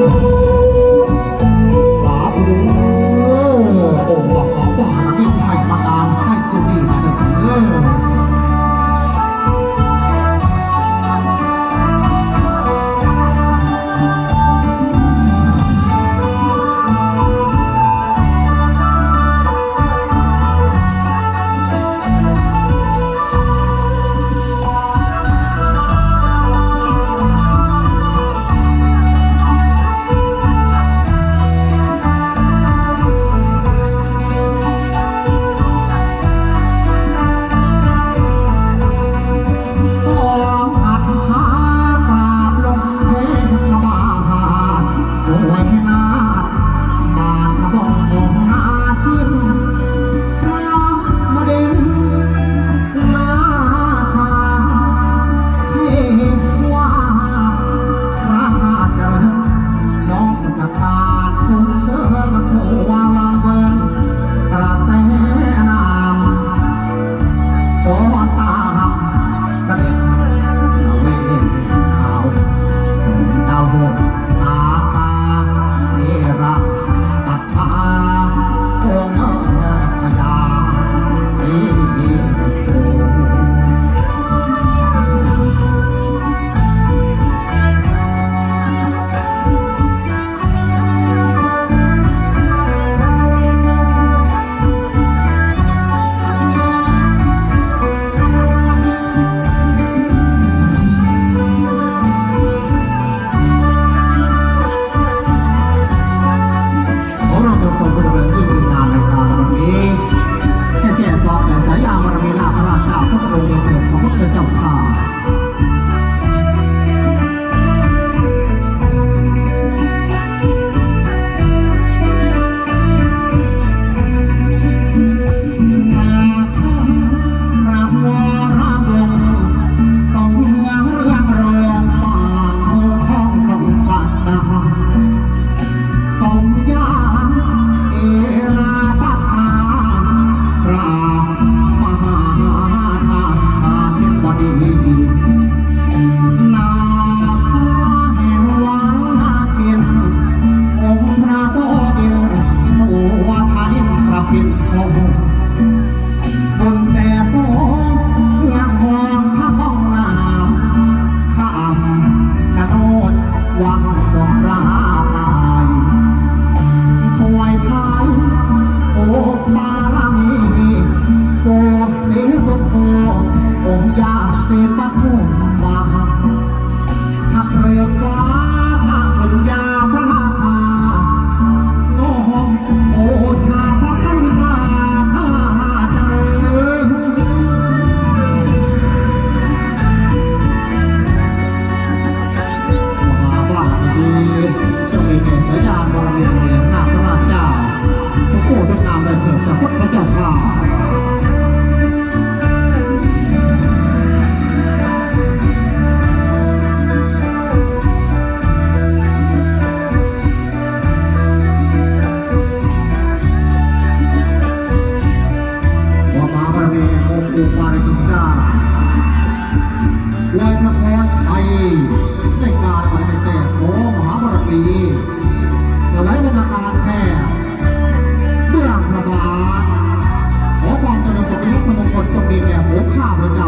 you. ดูปาริจิกาและนครไทยในการปฏิเสธโสมหาบารมีจะไว้บรรยากาศแค่เมื่อพระบาทขอความเจริญสุขและมงคลจงมีแก่หัวข้าพระเจ้า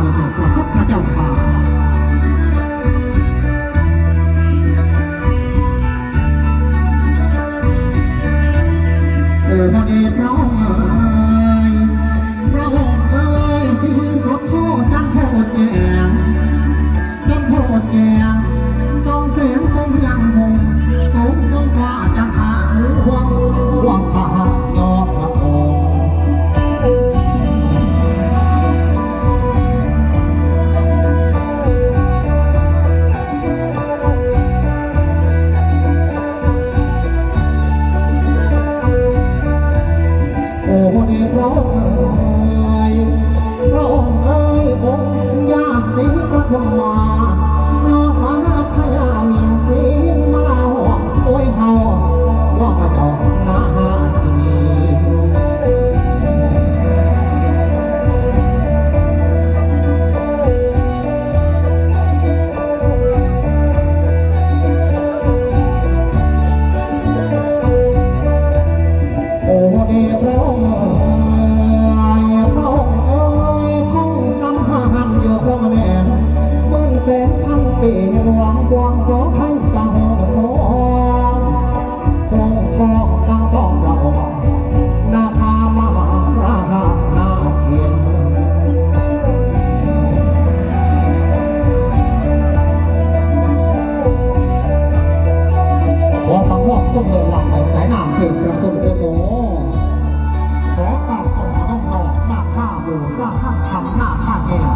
ข้าบูซาข้างคำหน้าข้าเอง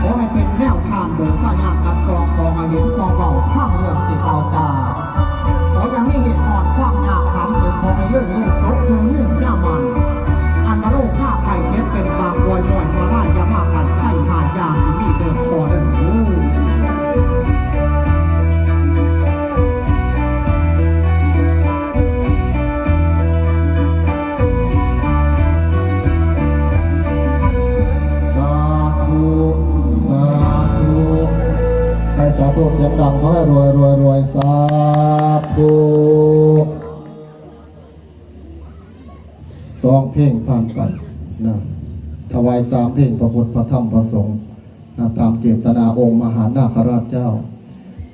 ขอให้เป็นแนวทางเบอร์สายานกัดซองขอให้เห็นมองเบาข้างเรื่องสิเอาตา ธุเสียงดังขอให้รวยรวยรวยสาธุสองเพลงทานกันนะถวายสามเพลงพระพุทธพระธรรมพระสงฆ์นะตามเจตนาองค์มหานาคราชเจ้า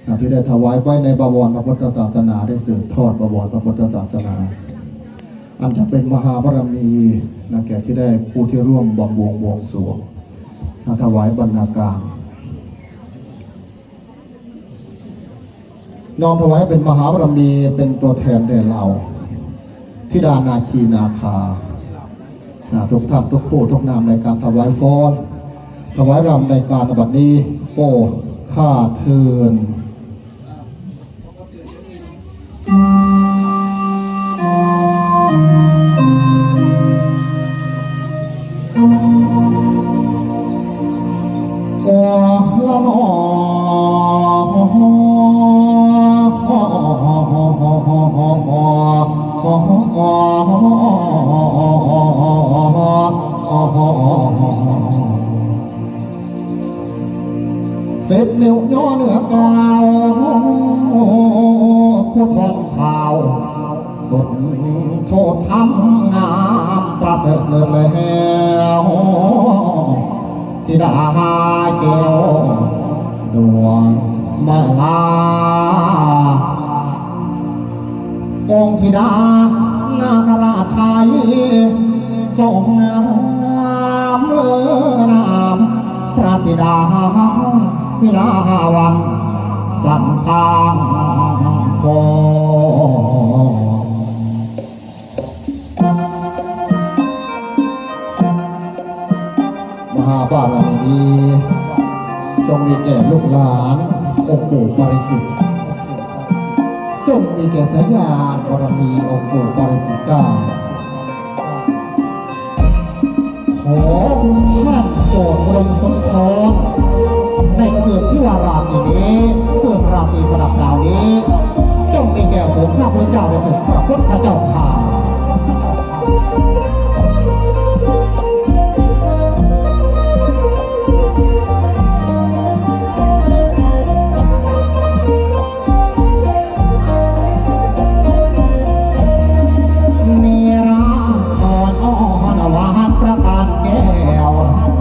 นะที่ได้ถวายไว้ในบวรพระพุทธศาสนาได้สืบทอดบวรพระพุทธศาสนา อันจะเป็นมหาบารมีนะแก่ที่ได้ผู้ที่ร่วมบำวงบวงสวงนะถวายบรรณาการ น้อมถวายเป็นมหาบารมีเป็นตัวแทนแด่เราทิดานาคีนาคาทุกท่านทุกผู้ทุกนามในการถวายฟ้อนถวายรำในการบัดนี้โป้ข้าเทิน ทองเท้าสุดโทษทำงามประเสริฐเลิศแล้วธิดาเกวดวงมาลา องค์ธิดานาคราชไทยทรงงามเลือนามพระธิดาวิลาวันสัมทาง ทอมหาบารมีนี้จงมีแก่ลูกหลานองค์ปู่ปาริจิตจงมีแก่สายญาติบารมีองค์ปู่ปาริจิตเจ้าขอท่านโปรดบรมสมภารในคืนที่วาราปีนี้คืนราตรีประดับดาวนี้ ก้ผมข้าพระเจ้าจะถึงพระพุทธเจ้าข่า